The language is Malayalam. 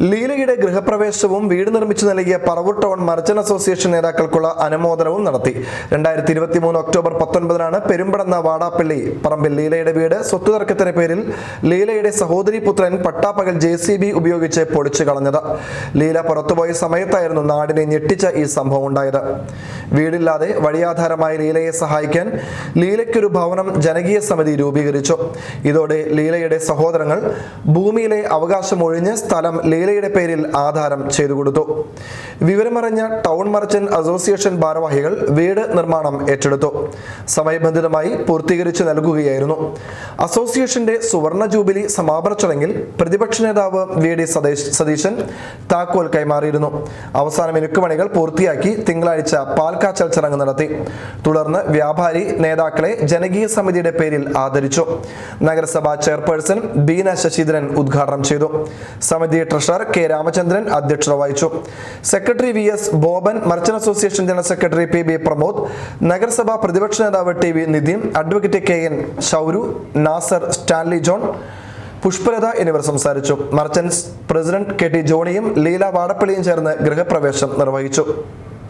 ലീലയുടെ ഗൃഹപ്രവേശവും വീട് നിർമ്മിച്ചു നൽകിയ പറവൂർ ടൗൺ മർച്ചന്റ് അസോസിയേഷൻ നേതാക്കൾക്കുള്ള അനുമോദനവും നടത്തി. രണ്ടായിരത്തി ഇരുപത്തി മൂന്ന് ഒക്ടോബർ പത്തൊൻപതിനാണ് പെരുമ്പടന്ന വാടാപ്പള്ളി പറമ്പിൽ ലീലയുടെ വീട് സ്വത്ത് തർക്കത്തിന് പേരിൽ ലീലയുടെ സഹോദരി പുത്രൻ പട്ടാപ്പകൽ ജെ സി ബി ഉപയോഗിച്ച് പൊളിച്ചു കളഞ്ഞത് ലീല പുറത്തുപോയ സമയത്തായിരുന്നു നാടിനെ ഞെട്ടിച്ച ഈ സംഭവം ഉണ്ടായത് വീടില്ലാതെ വഴിയാധാരമായി ലീലയെ സഹായിക്കാൻ ലീലയ്ക്കൊരു ഭവനം ജനകീയ സമിതി രൂപീകരിച്ചു. ഇതോടെ ലീലയുടെ സഹോദരങ്ങൾ ഭൂമിയിലെ അവകാശം ഒഴിഞ്ഞ് സ്ഥലം ലീലയുടെ പേരിൽ ആധാരം ചെയ്തു കൊടുത്തു. വിവരമറിഞ്ഞ ടൗൺ മർച്ചന്റ് അസോസിയേഷൻ ഭാരവാഹികൾ വീട് നിർമ്മാണം ഏറ്റെടുത്തു. സമയബന്ധിതമായി പൂർത്തീകരിച്ചു നൽകുകയായിരുന്നു. അസോസിയേഷന്റെ സുവർണ ജൂബിലി സമാപന ചടങ്ങിൽ പ്രതിപക്ഷ നേതാവ് വി ഡി സതീശൻ താക്കോൽ കൈമാറിയിരുന്നു. അവസാന മിനുക്കുമണികൾ പൂർത്തിയാക്കി തിങ്കളാഴ്ച പാൽക്കാച്ചൽ ചടങ്ങ് നടത്തി. തുടർന്ന് വ്യാപാരി നേതാക്കളെ ജനകീയ സമിതിയുടെ പേരിൽ ആദരിച്ചു. നഗരസഭാ ചെയർപേഴ്സൺ ബീന ശശിധരൻ ഉദ്ഘാടനം ചെയ്തു. സമിതി ട്രഷറർ കെ രാമചന്ദ്രൻ അധ്യക്ഷത വഹിച്ചു. Secretary V S Boban merchant association general secretary P B Pramod നഗരസഭാ പ്രതിപക്ഷ നേതാവ് T V Nitin advocate K N ഷൗരു Nasar Stanley John Pushpalatha എന്നിവർ സംസാരിച്ചു. മർച്ചന്റ്സ് പ്രസിഡന്റ് കെ ടി ജോണിയും ലീല വാടപ്പള്ളിയും ചേർന്ന് ഗൃഹപ്രവേശം നിർവഹിച്ചു.